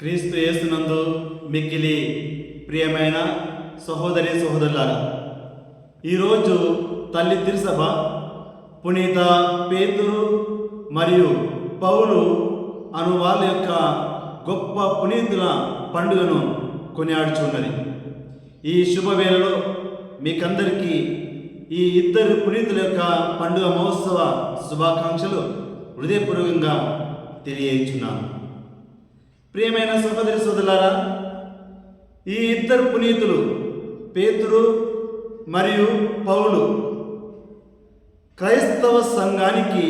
క్రీస్తు యేసునందు మిక్కిలి ప్రియమైన సహోదరి సహోదరులారా ఈరోజు తల్లి తిరుసభ పునీత పేతురు మరియు పౌలు అను వాళ్ళ యొక్క గొప్ప పునీతుల పండుగను కొనియాడుచున్నది. ఈ శుభవేళలో మీకందరికీ ఈ ఇద్దరు పునీతుల యొక్క పండుగ మహోత్సవ శుభాకాంక్షలు హృదయపూర్వకంగా తెలియచున్నాను ప్రియమైన సహోదరి సోదరులారా ఈ ఇద్దరు పునీతులు పేతురు మరియు పౌలు క్రైస్తవ సంఘానికి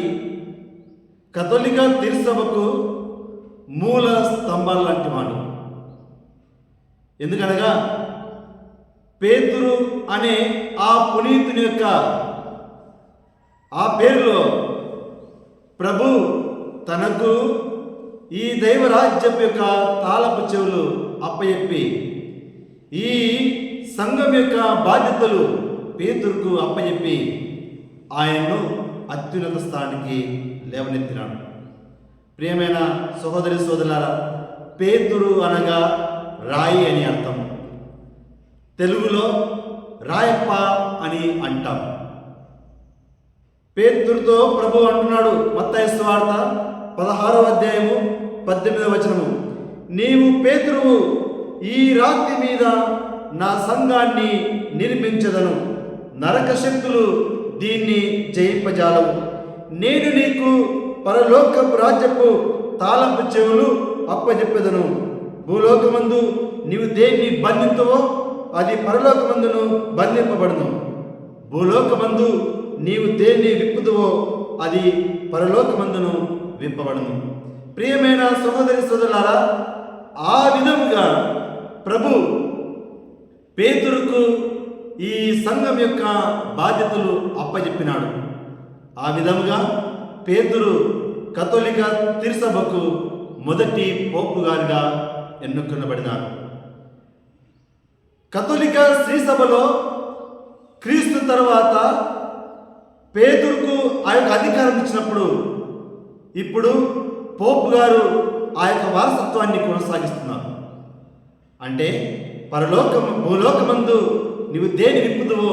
కథోలిక తిరుసభకు మూల స్తంభాలు లాంటి వాడు. ఎందుకనగా పేతురు అనే ఆ పునీతుని యొక్క ఆ పేరులో ప్రభు తనకు ఈ దైవరాజ్యం యొక్క తాళపు చెవులు అప్పయెప్పి ఈ సంఘం యొక్క బాధ్యతలు పేతురుకు అప్పయెప్పి ఆయన్ను అత్యున్నత స్థానానికి లేవనెత్తినాడు. ప్రియమైన సహోదరి సోదరులారా పేతురు అనగా రాయి అని అర్థం. తెలుగులో రాయప్ప అని అంటాం. పేతురుతో ప్రభు అంటున్నాడు మత్తయి వార్త పదహారో అధ్యాయము పద్దెనిమిదవ వచనము. నీవు పేతురువు ఈ రాత్రి మీద నా సంఘాన్ని నిర్మించదను. నరక శక్తులు దీన్ని జయింపజాలవు. నేను నీకు పరలోకపు రాజ్యపు తాళంపు చెవులు అప్పజెప్పెదను. భూలోకమందు నీవు దేన్ని బంధించవో అది పరలోకమందును బంధింపబడను. భూలోకమందు నీవు దేన్ని విప్పుదువో అది పరలోకమందును విప్పబడను. ప్రియమైన సహోదరి సోదరులారా ఆ విధముగా ప్రభు పేతురుకు ఈ సంఘం యొక్క బాధ్యతలు అప్పజెప్పినాడు. ఆ విధముగా పేతురు కథోలిక తిరుసభకు మొదటి పోపు గారిగా ఎన్నుకొనబడినారు. కథోలిక శ్రీసభలో క్రీస్తు తర్వాత పేతురుకు ఆ యొక్క అధికారం ఇచ్చినప్పుడు ఇప్పుడు పోపు గారు ఆ యొక్క వారసత్వాన్ని కొనసాగిస్తున్నారు. అంటే పరలోకం భూలోకమందు నీవు దేని విప్పుదువో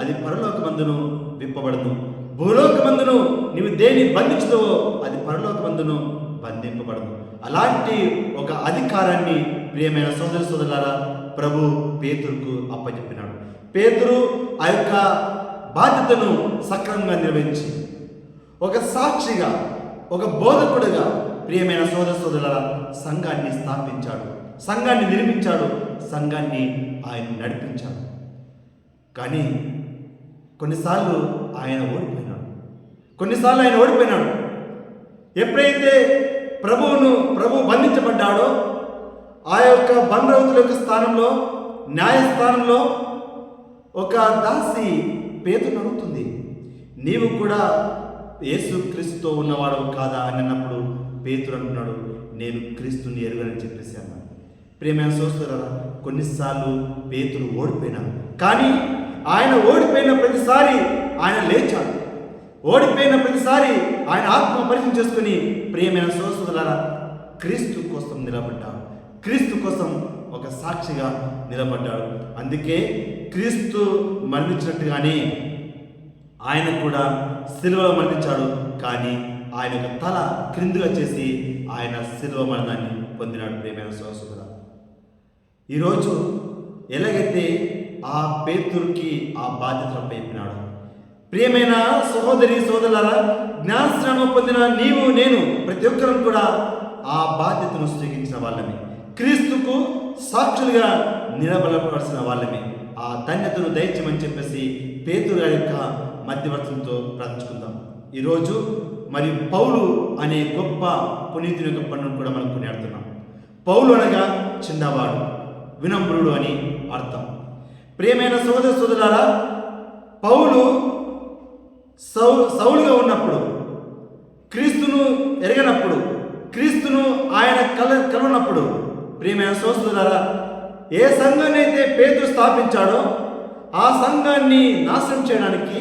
అది పరలోకమందును విప్పబడదు. భూలోకమందును నీవు దేని బంధించుదువో అది పరలోకమందును బంధింపబడదు. అలాంటి ఒక అధికారాన్ని ప్రియమైన సోదర సోదరులారా ప్రభు పేతురుకు అప్పచెప్పినాడు. పేతురు ఆ యొక్క బాధ్యతను సక్రమంగా నిర్వహించి ఒక సాక్షిగా ఒక బోధకుడుగా ప్రియమైన సోదర సోదరుల సంఘాన్ని స్థాపించాడు. సంఘాన్ని నిర్మించాడు. సంఘాన్ని ఆయన నడిపించాడు. కానీ కొన్నిసార్లు ఆయన ఓడిపోయినాడు. కొన్నిసార్లు ఆయన ఓడిపోయినాడు. ఎప్పుడైతే ప్రభువును ప్రభు బంధించబడ్డాడో ఆ యొక్క బంధరవుతుల యొక్క స్థానంలో న్యాయస్థానంలో ఒక దాసి పేదను అడుగుతుంది నీవు కూడా యేసు క్రీస్తుతో ఉన్నవాడు కాదా అని అన్నప్పుడు పేతురు అంటున్నాడు నేను క్రీస్తుని ఎరుగని చెప్పేసి అన్నాడు. ప్రేమైన సోదరులారా కొన్నిసార్లు పేతురు ఓడిపోయినాడు కానీ ఆయన ఓడిపోయిన ప్రతిసారి ఆయన లేచాడు. ఓడిపోయిన ప్రతిసారి ఆయన ఆత్మ పరిచయం చేసుకుని ప్రియమైన సోదరులారా క్రీస్తు కోసం నిలబడ్డాడు. క్రీస్తు కోసం ఒక సాక్షిగా నిలబడ్డాడు. అందుకే క్రీస్తు మరణించినట్టుగానే ఆయన కూడా సిల్వలో మరణించాడు. కానీ ఆయన తల క్రిందుగా చేసి ఆయన సిల్వ మరణాన్ని పొందినాడు. ప్రేమైన సోదరుల ఈరోజు ఎలాగైతే ఆ పేతురికి ఆ బాధ్యతను అప్పయిపినాడు ప్రియమైన సహోదరి సోదరులారా జ్ఞానశ్రమ పొందిన నీవు నేను ప్రతి ఒక్కరం కూడా ఆ బాధ్యతను స్వీకరించిన వాళ్ళమే. క్రీస్తుకు సాక్షులుగా నిలబడవలసిన వాళ్ళమే. ఆ ధన్యతను దయచేయమని చెప్పేసి పేతురు యొక్క మధ్యవర్తంతో ప్రార్థించుకుందాం. ఈరోజు మరి పౌలు అనే గొప్ప పునీతుని యొక్క పనులు కూడా మనం కొనియాడుతున్నాం. పౌలు అనగా చిన్నవాడు వినమ్రుడు అని అర్థం. ప్రియమైన సోదర సోదరులారా పౌలు సౌ సౌలుగా ఉన్నప్పుడు క్రీస్తును ఎరగనప్పుడు క్రీస్తును ఆయన కల కలవనప్పుడు ప్రియమైన సోదరులారా ఏ సంఘాన్ని అయితే పేతురు స్థాపించాడో ఆ సంఘాన్ని నాశనం చేయడానికి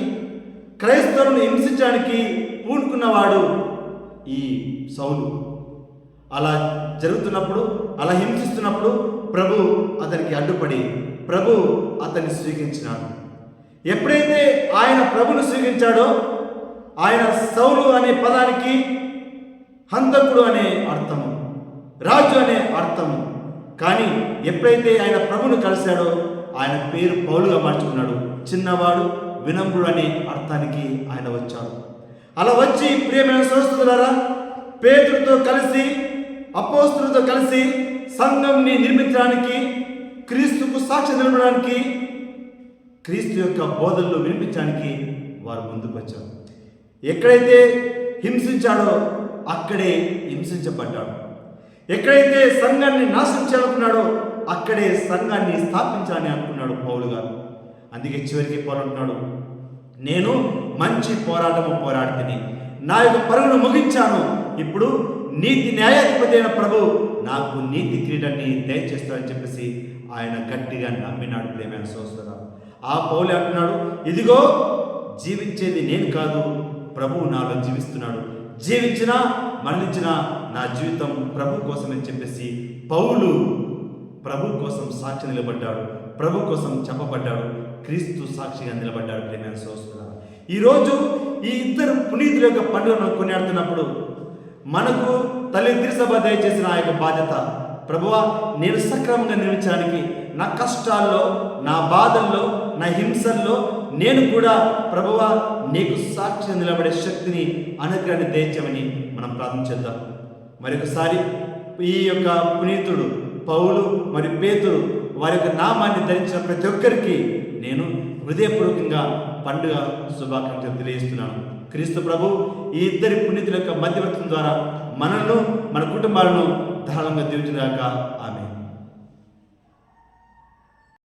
క్రైస్తవులను హింసించడానికి పూనుకున్నవాడు ఈ సౌలు. అలా జరుగుతున్నప్పుడు అలా హింసిస్తున్నప్పుడు ప్రభు అతనికి అడ్డుపడి ప్రభు అతన్ని స్వీకరించినాడు. ఎప్పుడైతే ఆయన ప్రభును స్వీకరించాడో ఆయన సౌలు అనే పదానికి హంతకుడు అనే అర్థము రాజు అనే అర్థము. కానీ ఎప్పుడైతే ఆయన ప్రభును కలిశాడో ఆయన పేరు పౌలుగా మార్చుకున్నాడు. చిన్నవాడు వినమ్రుడు అనే అర్థానికి ఆయన వచ్చాడు అలా వచ్చి ప్రియమైన సోస్తులారా పేతులతో కలిసి అపోస్తులతో కలిసి సంఘంని నిర్మించడానికి క్రీస్తుకు సాక్షి నిలబడడానికి క్రీస్తు యొక్క బోధనలు వినిపించడానికి వారు ముందుకు వచ్చారు. ఎక్కడైతే హింసించాడో అక్కడే హింసించబడ్డాడు. ఎక్కడైతే సంఘాన్ని నాశనం చేయాలనుకున్నాడో అక్కడే సంఘాన్ని స్థాపించాలని అనుకున్నాడు పౌలు గారు. అందుకే చివరికి పోరాడుతున్నాడు నేను మంచి పోరాటము పోరాడితిని. నా యొక్క పరుగును ముగించాను. ఇప్పుడు నీతి న్యాయాధిపతి అయిన ప్రభు నాకు నీతి క్రీడాన్ని దయచేస్తాడని చెప్పేసి ఆయన గట్టిగా నమ్మినాడు ప్రేమైన సోదరా ఆ పౌలు అంటున్నాడు ఇదిగో జీవించేది నేను కాదు ప్రభువు నాలో జీవిస్తున్నాడు. జీవించినా మరణించినా నా జీవితం ప్రభు కోసమని చెప్పేసి పౌలు ప్రభు కోసం సాక్షి నిలబడ్డాడు ప్రభు కోసం చెప్పబడ్డాడు క్రీస్తు సాక్షిగా నిలబడ్డాడు ప్రేమైన సోదరా ఈరోజు ఈ ఇద్దరు పునీతుల యొక్క పండుగను కొనియాడుతున్నప్పుడు మనకు తల్లి సభ దయచేసిన ఆ యొక్క బాధ్యత. ప్రభువా నేను సక్రమంగా నిర్మించడానికి నా కష్టాల్లో నా బాధల్లో నా హింసల్లో నేను కూడా ప్రభువా నీకు సాక్షి నిలబడే శక్తిని అనుగ్రహాన్ని దయచేయమని మనం ప్రార్థించేద్దాం మరొకసారి ఈ యొక్క పునీతుడు పౌలు మరియు పేతుడు వారి యొక్క నామాన్ని ధరించిన ప్రతి ఒక్కరికి నేను హృదయపూర్వకంగా పండుగ శుభాకాంక్షలు తెలియజేస్తున్నాను. క్రీస్తు ప్రభు ఈ ఇద్దరి పునీతుల యొక్క మధ్యవర్తం ద్వారా మనల్ని మన కుటుంబాలను ధారాళంగా దీవించినాక ఆమె